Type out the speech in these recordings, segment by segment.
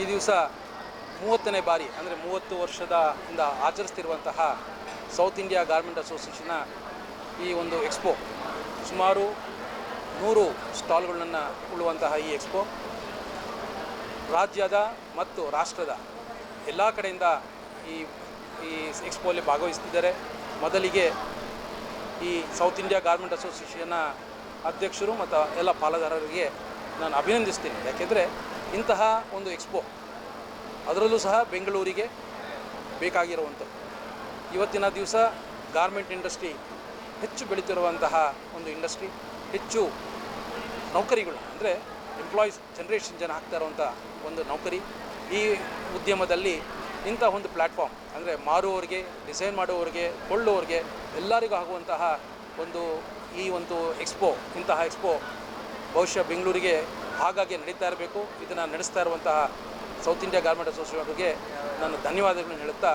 ಈ ದಿವಸ ಮೂವತ್ತನೇ ಬಾರಿ, ಅಂದರೆ ಮೂವತ್ತು ವರ್ಷದ ಇಂದ ಆಚರಿಸ್ತಿರುವಂತಹ ಸೌತ್ ಇಂಡಿಯಾ ಗಾರ್ಮೆಂಟ್ ಅಸೋಸಿಯೇಷನ್ನ ಈ ಒಂದು ಎಕ್ಸ್ಪೋ ಸುಮಾರು ನೂರು ಸ್ಟಾಲ್ಗಳನ್ನು ಉಳ್ಳುವಂತಹ ಈ ಎಕ್ಸ್ಪೋ ರಾಜ್ಯದ ಮತ್ತು ರಾಷ್ಟ್ರದ ಎಲ್ಲ ಕಡೆಯಿಂದ ಈ ಈ ಎಕ್ಸ್ಪೋಲ್ಲಿ ಭಾಗವಹಿಸ್ತಿದ್ದಾರೆ. ಮೊದಲಿಗೆ ಈ ಸೌತ್ ಇಂಡಿಯಾ ಗಾರ್ಮೆಂಟ್ ಅಸೋಸಿಯೇಷನ್ನ ಅಧ್ಯಕ್ಷರು ಮತ್ತು ಎಲ್ಲ ಪಾಲುದಾರರಿಗೆ ನಾನು ಅಭಿನಂದಿಸ್ತೀನಿ. ಯಾಕೆಂದರೆ ಇಂತಹ ಒಂದು ಎಕ್ಸ್ಪೋ ಅದರಲ್ಲೂ ಸಹ ಬೆಂಗಳೂರಿಗೆ ಬೇಕಾಗಿರುವಂಥದ್ದು. ಇವತ್ತಿನ ದಿವಸ ಗಾರ್ಮೆಂಟ್ ಇಂಡಸ್ಟ್ರಿ ಹೆಚ್ಚು ಬೆಳೀತಿರುವಂತಹ ಒಂದು ಇಂಡಸ್ಟ್ರಿ, ಹೆಚ್ಚು ನೌಕರಿಗಳು, ಅಂದರೆ ಎಂಪ್ಲಾಯೀಸ್ ಜನ್ರೇಷನ್ ಜನ ಆಗ್ತಾ ಇರುವಂಥ ಒಂದು ನೌಕರಿ. ಈ ಉದ್ಯಮದಲ್ಲಿ ಇಂಥ ಒಂದು ಪ್ಲ್ಯಾಟ್ಫಾರ್ಮ್ ಅಂದರೆ ಮಾರುವವರಿಗೆ ಡಿಸೈನ್ ಮಾಡುವವರಿಗೆ, ಕೊಳ್ಳುವವರಿಗೆ ಎಲ್ಲರಿಗೂ ಆಗುವಂತಹ ಒಂದು ಈ ಒಂದು ಎಕ್ಸ್ಪೋ, ಇಂತಹ ಎಕ್ಸ್ಪೋ ಬಹುಶಃ ಬೆಂಗಳೂರಿಗೆ ಹಾಗಾಗಿ ನಡೀತಾ ಇರಬೇಕು. ಇದನ್ನು ನಡೆಸ್ತಾ ಇರುವಂತಹ ಸೌತ್ ಇಂಡಿಯಾ ಗಾರ್ಮೆಂಟ್ ಅಸೋಸಿಯೇಷನ್ಗೆ ನಾನು ಧನ್ಯವಾದಗಳನ್ನು ಹೇಳುತ್ತಾ,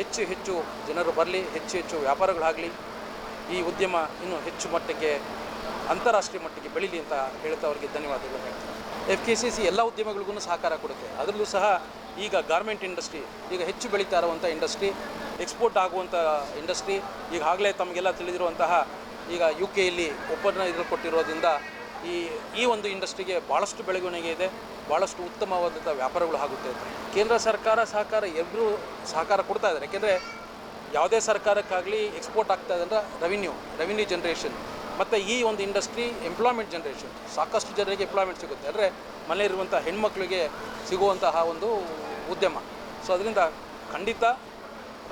ಹೆಚ್ಚು ಹೆಚ್ಚು ಜನರು ಬರಲಿ, ಹೆಚ್ಚು ಹೆಚ್ಚು ವ್ಯಾಪಾರಗಳಾಗಲಿ, ಈ ಉದ್ಯಮ ಇನ್ನೂ ಹೆಚ್ಚು ಮಟ್ಟಕ್ಕೆ, ಅಂತಾರಾಷ್ಟ್ರೀಯ ಮಟ್ಟಿಗೆ ಬೆಳೀಲಿ ಅಂತ ಹೇಳ್ತಾ ಅವರಿಗೆ ಧನ್ಯವಾದಗಳು ಹೇಳ್ತೀನಿ. ಎಫ್ ಕೆ ಸಿ ಸಿ ಎಲ್ಲ ಉದ್ಯಮಗಳಿಗೂ ಸಹಕಾರ ಕೊಡುತ್ತೆ. ಅದರಲ್ಲೂ ಸಹ ಈಗ ಗಾರ್ಮೆಂಟ್ ಇಂಡಸ್ಟ್ರಿ ಈಗ ಹೆಚ್ಚು ಬೆಳೀತಾ ಇರುವಂಥ ಇಂಡಸ್ಟ್ರಿ ಎಕ್ಸ್ಪೋರ್ಟ್ ಆಗುವಂಥ ಇಂಡಸ್ಟ್ರಿ ಈಗಾಗಲೇ ತಮಗೆಲ್ಲ ತಿಳಿದಿರುವಂತಹ ಈಗ ಯು ಕೆಯಲ್ಲಿ ಒಪ್ಪಂದ ಇದ್ರಲ್ಲಿ ಕೊಟ್ಟಿರೋದ್ರಿಂದ ಈ ಈ ಒಂದು ಇಂಡಸ್ಟ್ರಿಗೆ ಭಾಳಷ್ಟು ಬೆಳವಣಿಗೆ ಇದೆ ಭಾಳಷ್ಟು ಉತ್ತಮವಾದಂಥ ವ್ಯಾಪಾರಗಳು ಆಗುತ್ತೆ ಕೇಂದ್ರ ಸರ್ಕಾರ ಸಹಕಾರ ಎಲ್ಲರೂ ಸಹಕಾರ ಕೊಡ್ತಾ ಇದ್ದಾರೆ. ಯಾಕೆಂದರೆ ಯಾವುದೇ ಸರ್ಕಾರಕ್ಕಾಗಲಿ ಎಕ್ಸ್ಪೋರ್ಟ್ ಆಗ್ತಾ ಇದೆ ಅಂದ್ರೆ ರೆವಿನ್ಯೂ ರೆವಿನ್ಯೂ ಜನ್ರೇಷನ್ ಮತ್ತು ಈ ಒಂದು ಇಂಡಸ್ಟ್ರಿ ಎಂಪ್ಲಾಯ್ಮೆಂಟ್ ಜನ್ರೇಷನ್ ಸಾಕಷ್ಟು ಜನರಿಗೆ ಎಂಪ್ಲಾಯ್ಮೆಂಟ್ ಸಿಗುತ್ತೆ. ಅಂದರೆ ಮನೆಯಲ್ಲಿರುವಂಥ ಹೆಣ್ಮಕ್ಳಿಗೆ ಸಿಗುವಂತಹ ಒಂದು ಉದ್ಯಮ. ಸೊ ಅದರಿಂದ ಖಂಡಿತ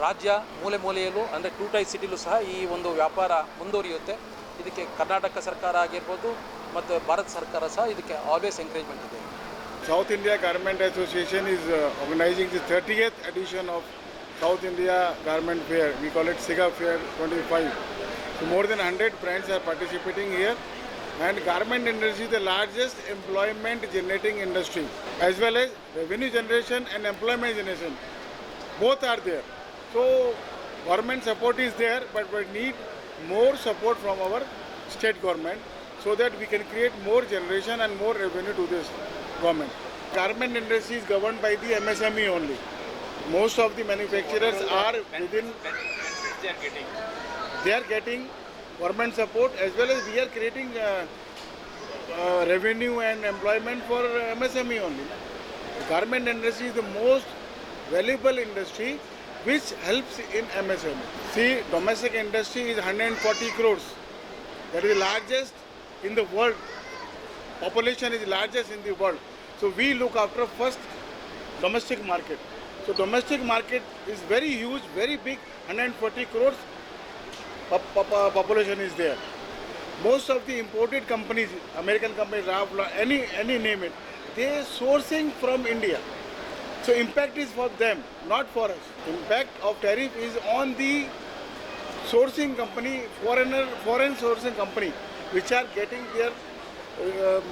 ರಾಜ್ಯ ಮೂಲೆ ಮೂಲೆಯಲ್ಲೂ, ಅಂದರೆ ಟೂ ಟೈ ಸಿಟಿಲೂ ಸಹ ಈ ಒಂದು ವ್ಯಾಪಾರ ಮುಂದುವರಿಯುತ್ತೆ. ಇದಕ್ಕೆ ಕರ್ನಾಟಕ ಸರ್ಕಾರ ಆಗಿರ್ಬೋದು ಮತ್ತು ಭಾರತ ಸರ್ಕಾರ ಸಹ ಇದಕ್ಕೆ ಆಲ್ವೇಸ್ ಎಂಕರೇಜ್ಮೆಂಟ್ ಇದೆ. South India garment association is organising the thirty eighth edition of south India garment fair we call it SIGA fair twenty five more than hundred brands are participating year and garment industry the largest employment generating industry as well as revenue generation and employment generation both are there so government support is there but but need more support from our state government so that we can create more generation and more revenue to this government. Garment industry is governed by the MSME only. Most of the manufacturers are within. They are getting government support as well as we are creating uh, uh, revenue and employment for MSME only. The garment industry is the most valuable industry which helps in MSME. See, domestic industry is 140 crores. That is the largest in the world. Population is largest in the world. So we look after first domestic market. So domestic market is very huge, very big, 140 crores uh, population is there. Most of the imported companies, American companies, any any name it, they are sourcing from India. So impact is for them, not for us. Impact of tariff is on the sourcing company, foreigner, foreign sourcing company, which are getting their um,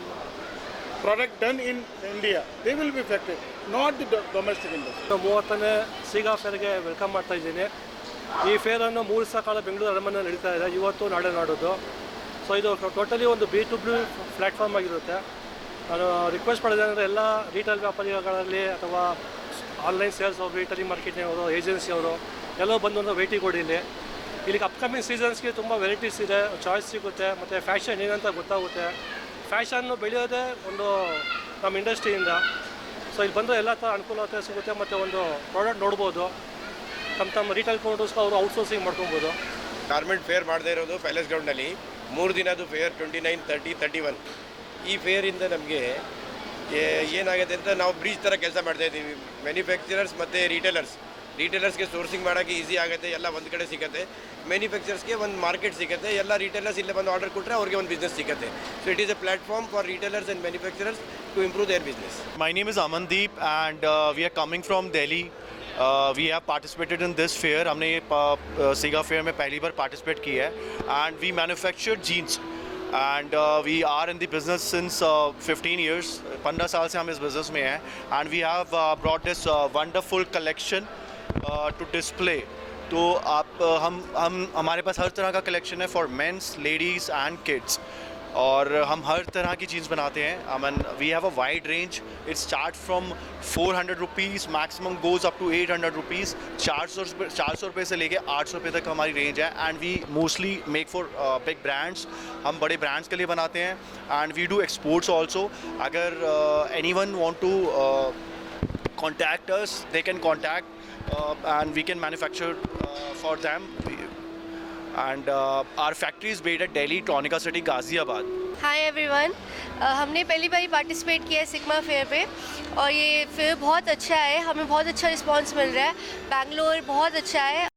product done in India. They will be affected, not the do- domestic industry. ಮೂವತ್ತನೇ SIGA ಫೇರ್ಗೆ welcome ಮಾಡ್ತಾ ಇದ್ದೀನಿ ಈ ಫೇರನ್ನು ಮೂರು ದಿವಸ ಕಾಲ ಬೆಂಗಳೂರು ಅರಮನೆ ನಡೀತಾ ಇದೆ ಇವತ್ತು ನಾಳೆ ನಾಡೋದು ಸೊ ಇದು ಟೋಟಲಿ ಒಂದು ಬಿ ಟು ಬಿ ಪ್ಲ್ಯಾಟ್ಫಾರ್ಮ್ ಆಗಿರುತ್ತೆ ನಾನು ರಿಕ್ವೆಸ್ಟ್ ಅಂದರೆ ಎಲ್ಲ ರೀಟೇಲ್ ವ್ಯಾಪಾರಿಗಳಲ್ಲಿ ಅಥವಾ ಆನ್ಲೈನ್ ಸೇಲ್ಸ್ ಅವರು ರಿಟೇಲಿಂಗ್ ಮಾರ್ಕೆಟಿಂಗ್ ಅವರು ಏಜೆನ್ಸಿ ಅವರು ಎಲ್ಲೋ ಬಂದು ಒಂದು ಭೇಟಿ ಕೊಡಿ ಇಲ್ಲಿ. ಇಲ್ಲಿಗೆ ಅಪ್ಕಮಿಂಗ್ ಸೀಸನ್ಸ್ಗೆ ತುಂಬ ವೆರೈಟೀಸ್ ಇದೆ ಚಾಯ್ಸ್ ಸಿಗುತ್ತೆ, ಮತ್ತು ಫ್ಯಾಷನ್ ಏನಂತ ಗೊತ್ತಾಗುತ್ತೆ. ಫ್ಯಾಷನ್ನು ಬೆಳೆಯೋದೇ ಒಂದು ನಮ್ಮ ಇಂಡಸ್ಟ್ರಿಯಿಂದ ಸೊ ಇಲ್ಲಿ ಬಂದರೆ ಎಲ್ಲ ಥರ ಅನುಕೂಲತೆ ಸಿಗುತ್ತೆ, ಮತ್ತು ಒಂದು ಪ್ರಾಡಕ್ಟ್ ನೋಡ್ಬೋದು. ತಮ್ಮ ತಮ್ಮ ರಿಟೇಲ್ ಕೌಂಟರ್ಸ್ಗೆ ಅವರು ಔಟ್ಸೋರ್ಸಿಂಗ್ ಮಾಡ್ಕೊಬೋದು. ಗಾರ್ಮೆಂಟ್ ಫೇರ್ ಮಾಡದೇ ಇರೋದು ಪ್ಯಾಲೇಸ್ ಗ್ರೌಂಡಲ್ಲಿ ಮೂರು ದಿನದ್ದು fair twenty nine thirty thirty one ಈ ಫೇರಿಂದ ನಮಗೆ ಏನಾಗುತ್ತೆ ಅಂತ ನಾವು ಬ್ರಿಡ್ಜ್ ಥರ ಕೆಲಸ ಮಾಡ್ತಾ ಇದ್ದೀವಿ ಮ್ಯಾನುಫ್ಯಾಕ್ಚರರ್ಸ್ ಮತ್ತು ರಿಟೇಲರ್ಸ್ ರಿಟೇಲರ್ಸ್ಗೆ ಸೋರ್ಸಿಂಗ್ ಮಾಡೋಕ್ಕೆ ಈಸಿ ಆಗುತ್ತೆ ಎಲ್ಲ ಒಂದು ಕಡೆ ಸಿಗುತ್ತೆ ಮ್ಯಾನುಫ್ಯಾಕ್ಚರ್ಸ್ಗೆ ಒಂದು ಮಾರ್ಕೆಟ್ ಸಿಗುತ್ತೆ ಎಲ್ಲ ರಿಟೇಲರ್ಸ್ ಇಲ್ಲೇ ಬಂದು ಆರ್ಡರ್ ಕೊಟ್ಟರೆ ಅವ್ರಿಗೆ ಒಂದು ಬಿಸ್ನೆಸ್ ಸಿಗುತ್ತೆ so it is a platform for retailers and manufacturers to improve their business My name is Amandeep and uh, we are coming from Delhi. Uh, we have participated in this fair. हमने ये सीगा fair में पहली बार participate किया है and we manufacture jeans and we are in the business since 15 years 15 साल से हम इस बिज़नेस में हैं and we have brought this wonderful collection to display तो आप हम हम हमारे पास हर तरह का कलेक्शन है for men's ladies and kids और हम हर तरह की जीन्स बनाते हैं I mean we have a wide range it start from four hundred rupees maximum goes up to eight hundred rupees चार सौ रुपये चार सौ रुपये से लेके आठ सौ रुपये तक हमारी रेंज है। And we mostly make for big brands हम बड़े ब्रांड्स के लिए बनाते हैं। And we do exports also अगर anyone want to can contact uh, and we can manufacture uh, for them. And our factory factory is based at delhi city, ghaziabad. Hi everyone हमने पहली बार participate किया है sigma fair पे, और ये fair बहुत अच्छा है। हमें बहुत अच्छा रिस्पांस मिल रहा है। बैंगलोर बहुत अच्छा है।